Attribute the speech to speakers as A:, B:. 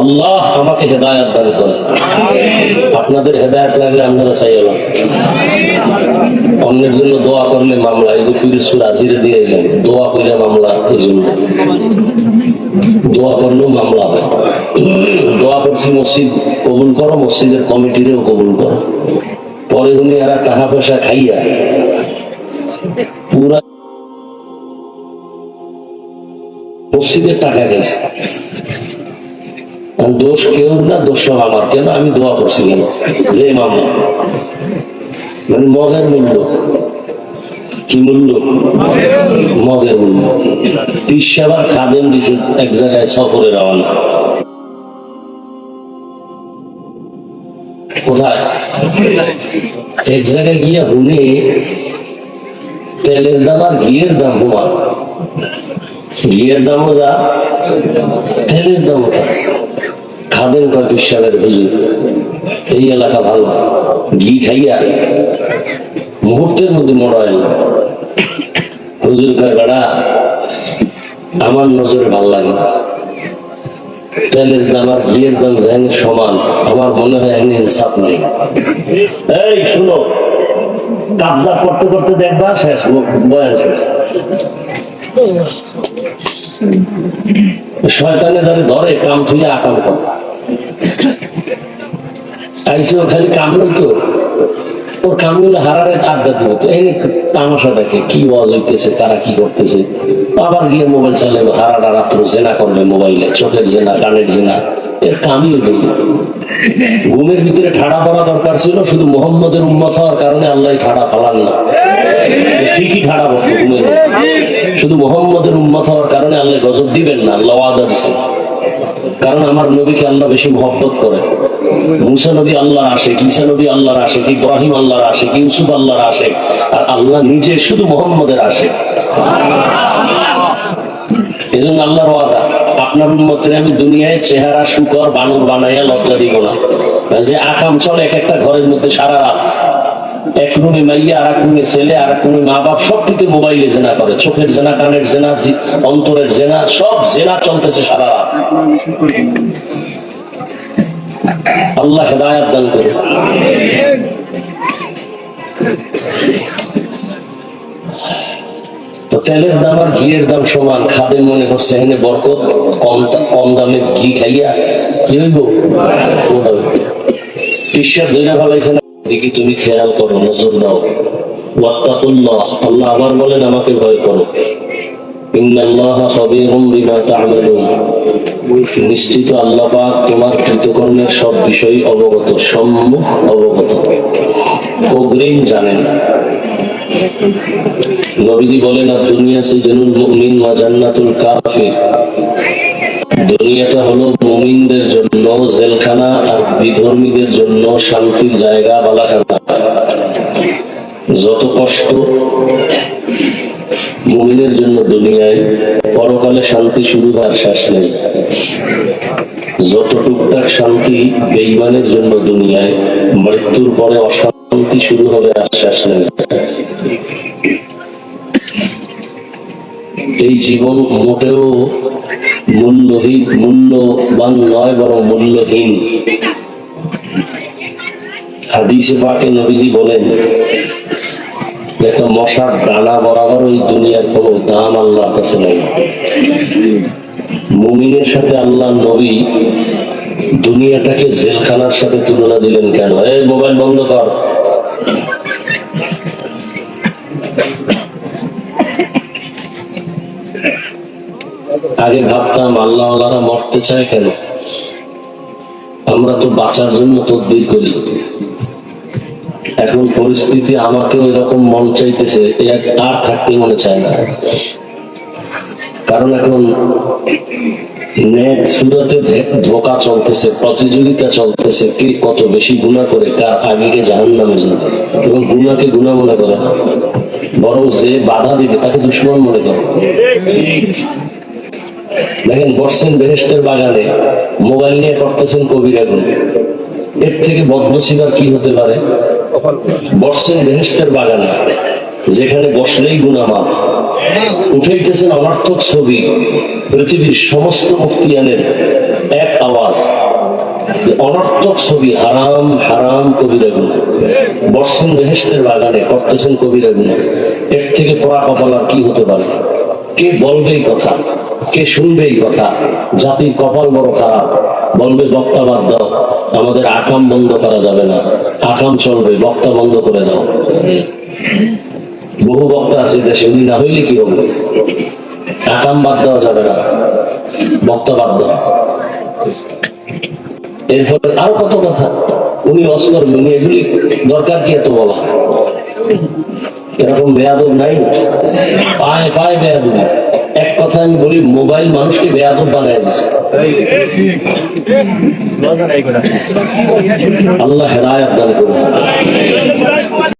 A: আল্লাহ আমাকে হেদায়ত দান করে আপনাদের হেদায়ত লাগলে আপনারা চাইলাম অন্যের জন্য দোয়া করলে মামলা, এই যে ফিরোজপুর আজিরে দিয়ে এলেন, দোয়া করে মামলা এই জন্য দোয়া করলেও মামলা হয় দোয়া করছি মসজিদ কবুল করো, মসজিদের কমিটিরেও কবুল করো। পরে উনি এরা টাকা পয়সা খাইয়া পুরা মসজিদের টাকা গেছে দোষ কেউ না, দোষ আমার। কেন? আমি দোয়া করছি কেন? মানে মগের মূল্য। কি মূল্য? মগের মূল্য। পিসাবার খাদেম দিছে এক জায়গায় সফরে রওনা কোথায়? এক জায়গায় গিয়া হুনে তেলের দাম আর ঘিয়ের দাম হুমা ঘিয়ের দামও যা, তেলের দামও যা। খাদেন কয় বিশ্বাসের হুজুর এই এলাকা ভালো। ঘি খাইয়া মুহূর্তের মধ্যে মরা এল হুজুর কয়, বেড়া, আমার নজরে ভালো লাগে তেলের দাম আর ঘিয়ের দাম যেন সমান, আমার মনে হয় এখানে ইনসাফ নেই। এই, শুনো। কাবজা করতে করতে দেখবা শেষ শেষ। শয়তানে যারা ধরে কাম থুয়ে আকাম করে। আইসে ও খালি কাম তো। ওর কামগুলো হারারে আড্ডা তো এই তামাশা দেখে কি ওয়াজ হইতেছে, তারা কি করতেছে? আবার গিয়ে মোবাইল চালাবে হারাটা রাত্র জেনা করবে মোবাইলে, চোখের জেনা, কানের জেনা। ঘুমের ভিতরে ঠাড়া পড়া দরকার ছিল, শুধু মোহাম্মদের উন্মত হওয়ার কারণে আল্লাহ ঠাড়া না। ঠিকই ঠাড়া ঘুমের শুধু মোহাম্মদের উন্মত হওয়ার কারণে আল্লাহ গজব দিবেন না দিচ্ছেন কারণ আমার নবীকে আল্লাহ বেশি মহব্বত করে মুসা নবী আল্লাহর আশেক, ঈসা নবী আল্লাহর আশেক, ইব্রাহিম আল্লাহর আশেক, ইউসুফ আল্লাহর আশেক। আর আল্লাহ নিজে শুধু মোহাম্মদের আশেক। এই জন্য আল্লাহর ওয়াদা। আপনার উন্মতের আমি দুনিয়ায় চেহারা, শুকর, বানর বানাইয়া লজ্জা দিব না। যে আকাম চলে, এক একটা ঘরের মধ্যে সারা রাত। এক রুমে মাইয়া আর এক রুমে ছেলে আর এক রুমে মা বাপ সবটিতে মোবাইলে জেনা করে। চোখের জেনা, কানের জেনা অন্তরের জেনা, সব জেনা চলতেছে সারা রাত। আল্লাহ হেদায়াত দান করে তেলের দাম আর ঘিয়ের দাম সমান। খাদে মনে করছে, এখানে বরকত, কম কম দামে ঘি খাইয়া কি হইব? ঈশ্বর ধৈর্য ভাবাইছে না? তুমি খেয়াল করো, নজর দাও। ওয়াত্তাকুল্লাহ, আল্লাহ আবার বলেন, আমাকে ভয় করো। ইন্নাল্লাহ খাবীরুম নিশ্চিত আল্লাহ পাক তোমার কৃতকর্মের সব বিষয় অবগত, সম্মুখ অবগত। অগ্রিম জানেন। নবীজি বলেন, আর দুনিয়া সে জনুল মুমিন ওয়া জান্নাতুল কাফির। দুনিয়াটা হলো মুমিনদের জন্য জেলখানা আর বিধর্মীদের জন্য শান্তির জায়গা বালাখানা। যত কষ্ট মুমিনের জন্য দুনিয়ায়, পরকালে শান্তি শুরু হওয়ার শেষ নেই। যত টুকটাক শান্তি বেইমানের জন্য দুনিয়ায়, মৃত্যুর পরে অশান্তি শুরু হবে আর শেষ নেই। এই জীবন মোটেও মূল্যহীন মূল্যবান নয়, বরং মূল্যহীন। হাদিসে পাকে নবীজি বলেন, একটা মশার বরাবর ওই দুনিয়ার কোনো দাম আল্লাহর কাছে নেই। মুমিনের সাথে আল্লাহ নবী দুনিয়াটাকে জেলখানার সাথে তুলনা দিলেন কেন? এই মোবাইল বন্ধ কর। আগে ভাবতাম, আল্লাহ মরতে চায় কেন? আমরা তো বাঁচার জন্য তদবির করি। এখন পরিস্থিতি আমাকে এরকম মন চাইতেছে আর- থাকতে মনে চায় না। কারণ এখন ধোকা চলতেছে, প্রতিযোগিতা চলতেছে, কে কত বেশি গুণা করে কার আগে জাহান নামে যাবে। এবং গুণাকে গুণা মনে করে বরং যে বাধা দিবে তাকে দুশ্মন মনে করে। দেখেন, বসছেন বেহেস্তের বাগানে, মোবাইল নিয়ে করতেছেন কবিরা গ্রুপ এর থেকে বদনসিবার কি হতে পারে? বসছেন বেহেস্তের বাগানে, যেখানে বসলেই গুনামা উঠাইতেছেন অনর্থক ছবি, পৃথিবীর সমস্ত মুফতিয়ানের এক আওয়াজ। অনর্থক ছবি, হারাম হারাম কবিরা গুণা বর্ষণ বেহেস্তের বাগানে, করতেছেন কবিরা গুণা এর থেকে পড়া কপাল কি হতে পারে? কে বলবে কথা? কে শুনবে এই কথা? জাতির কপাল বড় খারাপ। বলবে, বক্তা বাদ দাও। আমাদের আকাম বন্ধ করা যাবে না। আকাম চলবে, বক্তা বন্ধ করে দাও। বহু বক্তা আছে দেশে, উনি না হইলে কি হবে? আকাম বাদ দেওয়া যাবে না। বক্তা বাদ দাও। এরপরে আরও কত কথা? উনি অস্কর, উনি এগুলি দরকার কি এত বলা? এরকম বেয়াদব নাই? পায়ে পায়ে বেয়াদব। এক কথা আমি বলি মোবাইল মানুষকে বেয়াদব বানায় দিচ্ছে আল্লাহ হেদায়ত দান করুন।